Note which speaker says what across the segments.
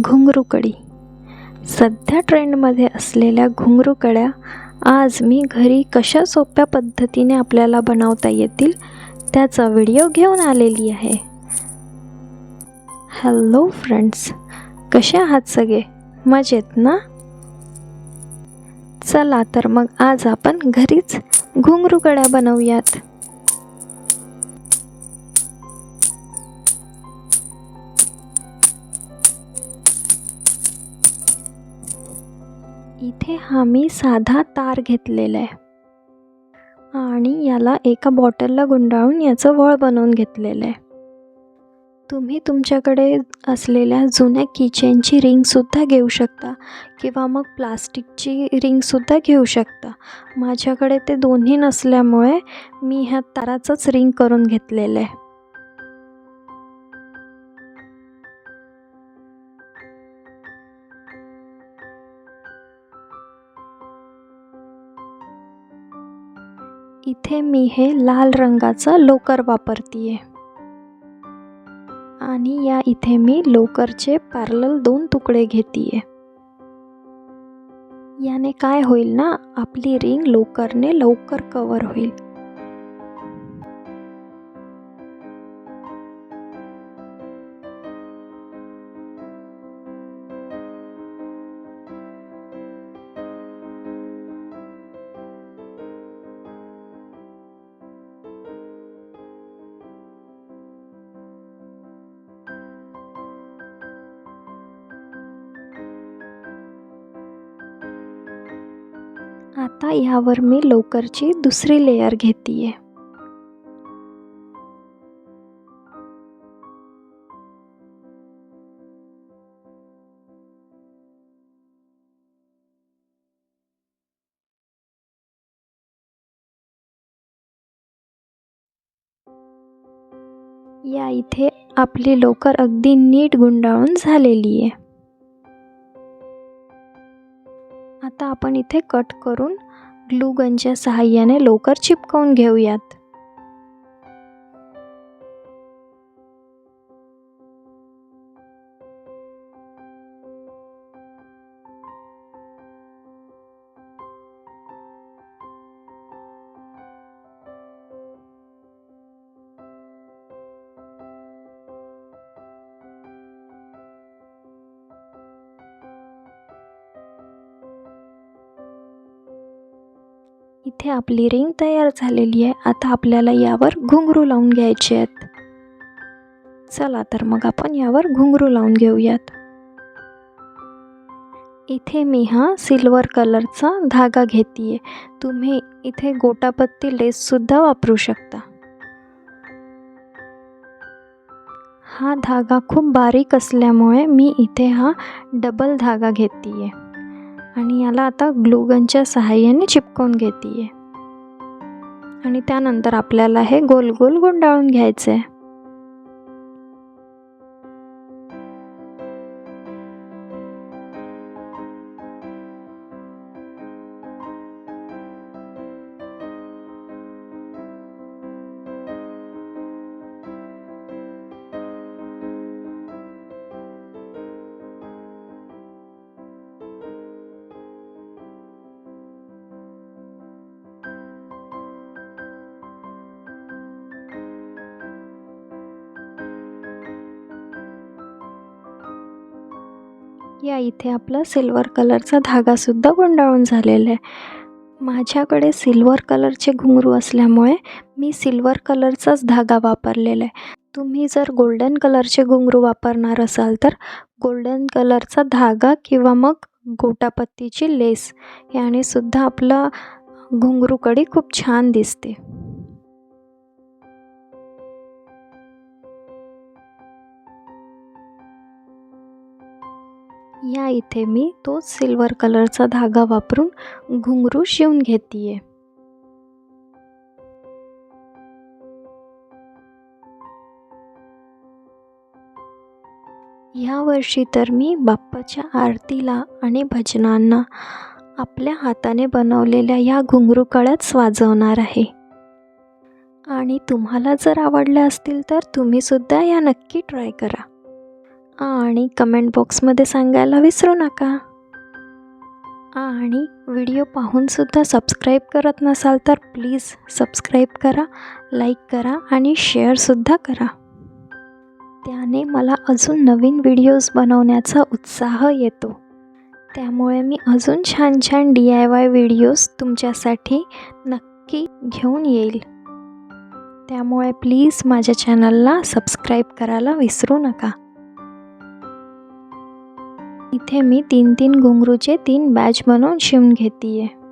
Speaker 1: घुंगरू कडी सध्या ट्रेंडमध्ये असलेल्या घुंगरू कड्या आज मी घरी कशा सोप्या पद्धतीने आपल्याला बनवता येतील त्याचा व्हिडिओ घेऊन आलेली आहे. हॅलो फ्रेंड्स कसे आहात सगळे? मजेत ना? चला तर मग आज आपण घरीच घुंगरू कड्या बनवूयात. इथे हा मी साधा तार घेतलेला आहे. आणि याला एका बॉटलला गुंडाळून याचं वळ बनवून घेतलेलं आहे. तुम्ही तुमच्याकडे असलेल्या जुन्या किचनची रिंगसुद्धा घेऊ शकता किंवा मग प्लास्टिकची रिंगसुद्धा घेऊ शकता. माझ्याकडे ते दोन्ही नसल्यामुळे मी ह्या ताराचंच रिंग करून घेतलेलं आहे. इथे मी हे लाल रंगाचं लोकर वापरते आहे आणि या इथे मी लोकरचे पॅरल दोन तुकडे घेते आहे याने काय होईल ना आपली रिंग लोकरने लवकर कवर होईल. आता यावर मी लोकरची दुसरी लेयर घेते या इथे आपली लोकर अगदी नीट गुंडाळून झालेली आहे आपण इथे कट करून ग्लू गनच्या सहाय्याने लोकर चिपकवून घेऊयात. इथे आपली रिंग तयार झालेली आहे. आता आपल्याला यावर घुंगरू लावून घ्यायचे आहेत. चला तर मग आपण यावर घुंगरू लावून घेऊयात. इथे मी हा सिल्वर कलरचा धागा घेते आहे तुम्ही इथे गोटापत्ती लेससुद्धा वापरू शकता. हा धागा खूप बारीक असल्यामुळे मी इथे हा डबल धागा घेते आहे आणि याला आता ग्लूगनच्या सहाय्याने चिपकवून घेते आहे आणि त्यानंतर आपल्याला हे गोल गोल गुंडाळून घ्यायचं आहे या इथे आपला सिल्वर कलरचा धागासुद्धा गुंडाळून झालेला आहे. माझ्याकडे सिल्वर कलरचे घुंगरू असल्यामुळे मी सिल्वर कलरचाच धागा वापरलेला आहे. तुम्ही जर गोल्डन कलरचे घुंगरू वापरणार असाल तर गोल्डन कलरचा धागा किंवा मग गोटापत्तीची लेस याने सुद्धा आपलं घुंगरूकडी खूप छान दिसते. या इथे मी तोच सिल्वर कलरचा धागा वापरून घुंगरू शिवून घेते आहे ह्या वर्षी तर मी बाप्पाच्या आरतीला आणि भजनांना आपल्या हाताने बनवलेल्या या घुंगरू कळ्याच वाजवणार आहे. आणि तुम्हाला जर आवडल्या असतील तर तुम्हीसुद्धा या नक्की ट्राय करा. आणि कमेंट बॉक्समध्ये सांगायला विसरू नका. आणि व्हिडिओ पाहूनसुद्धा सबस्क्राईब करत नसाल तर प्लीज सबस्क्राईब करा लाईक करा आणि शेअरसुद्धा करा. त्याने मला अजून नवीन व्हिडिओज बनवण्याचा उत्साह येतो. त्यामुळे मी अजून छान छान डी आय वाय व्हिडिओज तुमच्यासाठी नक्की घेऊन येईल. त्यामुळे प्लीज माझ्या चॅनलला सबस्क्राईब करायला विसरू नका. इथे मी तीन तीन घुंगरूचे तीन बॅच बनवून शिवून घेते आहे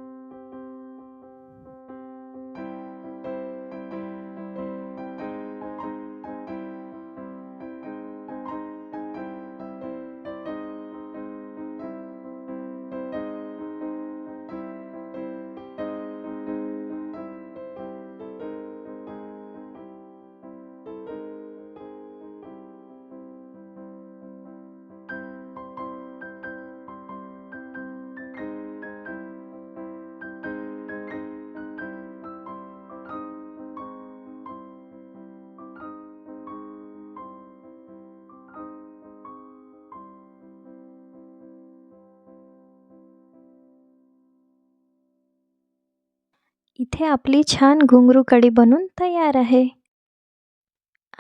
Speaker 1: इथे आपली छान घुंगरू कडी बनून तयार आहे.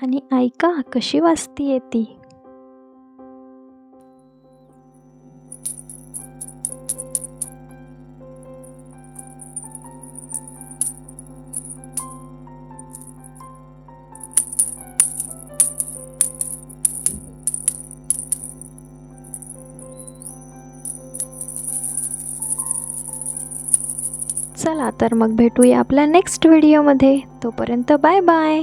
Speaker 1: आणि ऐका कशी वाजतीये ती. चला तर मग भेटूया आपल्या नेक्स्ट व्हिडिओमध्ये तोपर्यंत बाय बाय